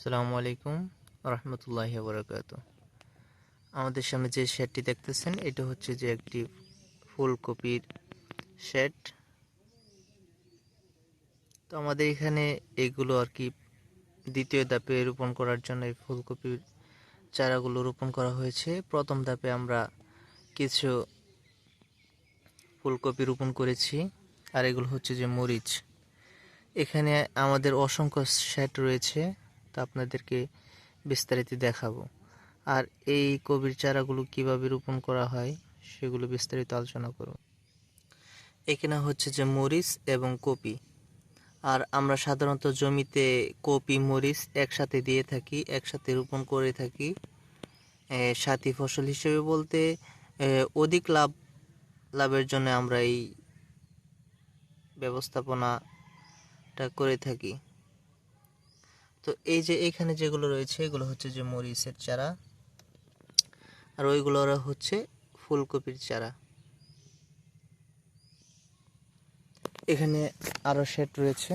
আসসালামু আলাইকুম রহমতুল্লাহি বরকাত আমাদের সামনে যে শেডটি দেখতেছেন, এটা হচ্ছে যে একটি ফুলকপির শেড। তো আমাদের এখানে এগুলো আর কি দ্বিতীয় ধাপে রোপণ করার জন্য এই ফুলকপির চারাগুলো রোপণ করা হয়েছে। প্রথম ধাপে আমরা কিছু ফুলকপি রোপণ করেছি, আর এগুলো হচ্ছে যে মরিচ। এখানে আমাদের অসংখ্য শেড রয়েছে। তা আপনাদেরকে বিস্তারিত দেখাবো। আর এই কবির চারাগুলো কীভাবে রোপণ করা হয়, সেগুলো বিস্তারিত আলোচনা করব। এখানে হচ্ছে যে মরিচ এবং কপি। আর আমরা সাধারণত জমিতে কপি, মরিচ একসাথে দিয়ে থাকি, একসাথে রোপণ করে থাকি সাথী ফসল হিসেবে বলতে অধিক লাভ, লাভের জন্য আমরা এই ব্যবস্থাপনাটা করে থাকি। তো এই যে এখানে যেগুলো রয়েছে, এগুলো হচ্ছে যে মরিচের চারা। আর ওইগুলো হচ্ছে ফুলকপির চারা। এখানে আরও সেট রয়েছে।